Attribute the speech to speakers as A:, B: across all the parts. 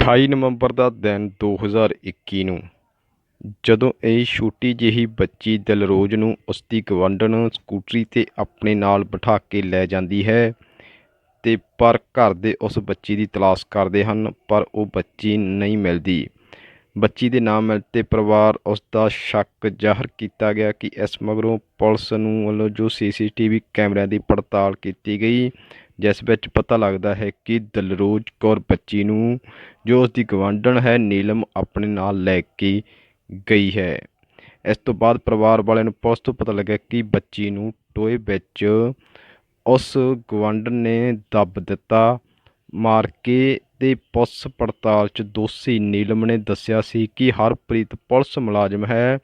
A: 28 ਨਵੰਬਰ ਦਾ ਦਿਨ 2021 ਨੂੰ, ਜਦੋਂ ਇਹ ਛੋਟੀ ਜਿਹੀ ਬੱਚੀ ਦਿਲਰੋਜ਼ ਨੂੰ ਉਸਦੀ ਗੁਆਂਢਣ ਸਕੂਟਰੀ 'ਤੇ ਆਪਣੇ ਨਾਲ ਬਿਠਾ ਕੇ ਲੈ ਜਾਂਦੀ ਹੈ ਅਤੇ ਪਰ ਘਰ ਦੇ ਉਸ ਬੱਚੀ ਦੀ ਤਲਾਸ਼ ਕਰਦੇ ਹਨ, ਪਰ ਉਹ ਬੱਚੀ ਨਹੀਂ ਮਿਲਦੀ। ਬੱਚੀ ਦੇ ਨਾ ਮਿਲਣ 'ਤੇ ਪਰਿਵਾਰ ਉਸ ਦਾ ਸ਼ੱਕ ਜ਼ਾਹਰ ਕੀਤਾ ਗਿਆ ਕਿ ਇਸ ਮਗਰੋਂ ਪੁਲਿਸ ਨੂੰ ਵੱਲੋਂ ਜੋ ਸੀ ਸੀ ਟੀ ਵੀ ਕੈਮਰਿਆਂ ਦੀ ਪੜਤਾਲ ਕੀਤੀ ਗਈ ਜਿਸ ਵਿੱਚ ਪਤਾ ਲੱਗਦਾ ਹੈ ਕਿ ਦਿਲਰੋਜ਼ ਕੌਰ ਬੱਚੀ ਨੂੰ, ਜੋ ਉਸ ਦੀ ਗਵਾਂਢਣ ਹੈ, ਨੀਲਮ ਆਪਣੇ ਨਾਲ ਲੈ ਕੇ ਗਈ ਹੈ। ਇਸ ਤੋਂ ਬਾਅਦ ਪਰਿਵਾਰ ਵਾਲਿਆਂ ਨੂੰ ਪੁਲਿਸ ਤੋਂ ਪਤਾ ਲੱਗਿਆ ਕਿ ਬੱਚੀ ਨੂੰ ਟੋਏ ਵਿੱਚ ਉਸ ਗਵਾਂਢਣ ਨੇ ਦੱਬ ਦਿੱਤਾ, ਮਾਰ ਕੇ ਤੇ ਪੁਲਿਸ ਪੜਤਾਲ 'ਚ ਦੋਸ਼ੀ ਨੀਲਮ ਨੇ ਦੱਸਿਆ ਸੀ ਕਿ ਹਰਪ੍ਰੀਤ ਪੁਲਿਸ ਮੁਲਾਜ਼ਮ ਹੈ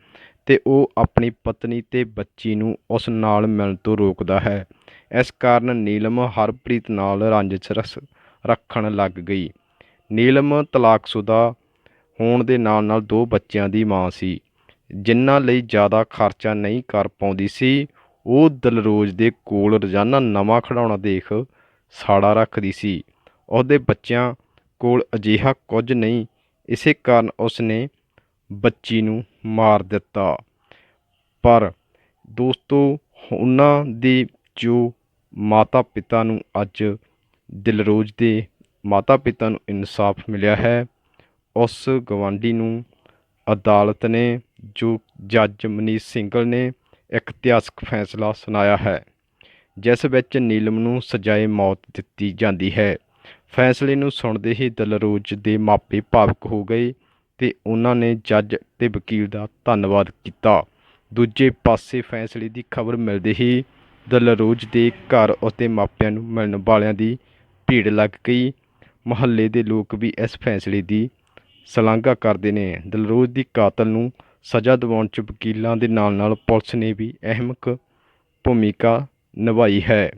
A: ਤੇ ਉਹ ਆਪਣੀ ਪਤਨੀ ਤੇ ਬੱਚੀ ਨੂੰ ਉਸ ਨਾਲ ਮਿਲਣ ਤੋਂ ਰੋਕਦਾ ਹੈ। ਇਸ ਕਾਰਨ ਨੀਲਮ ਹਰਪ੍ਰੀਤ ਨਾਲ ਰੰਜਿਸ਼ ਰਸ- ਰੱਖਣ ਲੱਗ ਗਈ। ਨੀਲਮ ਤਲਾਕਸ਼ੁਦਾ ਹੋਣ ਦੇ ਨਾਲ ਨਾਲ ਦੋ ਬੱਚਿਆਂ ਦੀ ਮਾਂ ਸੀ। ਜਿਨ੍ਹਾਂ ਲਈ ਜ਼ਿਆਦਾ ਖਰਚਾ ਨਹੀਂ ਕਰ ਪਾਉਂਦੀ ਸੀ, ਉਹ ਦਲਰੋਜ਼ ਦੇ ਕੋਲ ਰੋਜ਼ਾਨਾ ਨਵਾਂ ਖਿਡੌਣਾ ਦੇਖ ਸਾੜਾ ਰੱਖਦੀ ਸੀ। ਉਹਦੇ ਬੱਚਿਆਂ ਕੋਲ ਅਜਿਹਾ ਕੁਝ ਨਹੀਂ, ਇਸੇ ਕਾਰਨ ਉਸਨੇ ਬੱਚੀ ਨੂੰ ਮਾਰ ਦਿੱਤਾ। ਪਰ ਦੋਸਤੋ, ਉਹਨਾਂ ਦੀ ਜੋ ਮਾਤਾ ਪਿਤਾ ਨੂੰ ਅੱਜ ਦਿਲਰੋਜ਼ ਦੇ ਮਾਤਾ ਪਿਤਾ ਨੂੰ ਇਨਸਾਫ ਮਿਲਿਆ ਹੈ, ਉਸ ਗਵਾਂਢੀ ਨੂੰ ਅਦਾਲਤ ਨੇ, ਜੋ ਜੱਜ ਮਨੀਸ਼ ਸਿੰਘਲ ਨੇ ਇੱਕ ਇਤਿਹਾਸਕ ਫੈਸਲਾ ਸੁਣਾਇਆ ਹੈ, ਜਿਸ ਵਿੱਚ ਨੀਲਮ ਨੂੰ ਸਜ਼ਾਏ ਮੌਤ ਦਿੱਤੀ ਜਾਂਦੀ ਹੈ। ਫੈਸਲੇ ਨੂੰ ਸੁਣਦੇ ਹੀ ਦਿਲਰੋਜ਼ ਦੇ ਮਾਪੇ ਭਾਵਕ ਹੋ ਗਏ ਤੇ ਉਹਨਾਂ ਨੇ ਜੱਜ ਤੇ ਵਕੀਲ ਦਾ ਧੰਨਵਾਦ ਕੀਤਾ। ਦੂਜੇ ਪਾਸੇ ਫੈਸਲੇ ਦੀ ਖਬਰ ਮਿਲਦੇ ਹੀ ਦਲਰੋਜ ਦੇ ਘਰ ਉਸਦੇ ਮਾਪਿਆਂ ਨੂੰ ਮਿਲਣ ਵਾਲਿਆਂ ਦੀ ਭੀੜ ਲੱਗ ਗਈ। ਮੁਹੱਲੇ ਦੇ ਲੋਕ ਵੀ ਇਸ ਫੈਸਲੇ ਦੀ ਸ਼ਲਾਘਾ ਕਰਦੇ ਨੇ। ਦਲਰੋਜ਼ ਦੀ ਕਾਤਲ ਨੂੰ ਸਜ਼ਾ ਦਿਵਾਉਣ 'ਚ ਵਕੀਲਾਂ ਦੇ ਨਾਲ ਨਾਲ ਪੁਲਿਸ ਨੇ ਵੀ ਅਹਿਮ ਕ ਭੂਮਿਕਾ ਨਿਭਾਈ ਹੈ।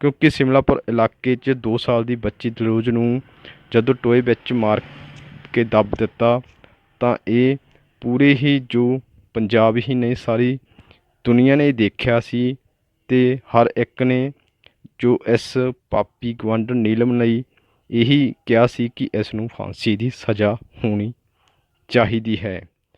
A: ਕਿਉਂਕਿ ਸਿਮਲਾਪੁਰ ਇਲਾਕੇ 'ਚ 2 ਸਾਲ ਦੀ ਬੱਚੀ ਦਲਰੋਜ਼ ਨੂੰ ਜਦੋਂ ਟੋਏ ਵਿੱਚ ਮਾਰ ਕੇ ਦੱਬ ਦਿੱਤਾ, ਤਾਂ ਇਹ ਪੂਰੇ ਹੀ ਜੋ ਪੰਜਾਬ ਹੀ ਨਹੀਂ ਸਾਰੀ ਦੁਨੀਆ ਨੇ ਦੇਖਿਆ ਸੀ। ਤੇ ਹਰ ਇੱਕ ਨੇ ਜੋ ਇਸ ਪਾਪੀ ਗਵੰਡਰ ਨੀਲਮ ਲਈ ਇਹੀ ਕਿਹਾ ਸੀ ਕਿ ਇਸ ਨੂੰ ਫਾਂਸੀ ਦੀ ਸਜ਼ਾ ਹੋਣੀ ਚਾਹੀਦੀ ਹੈ।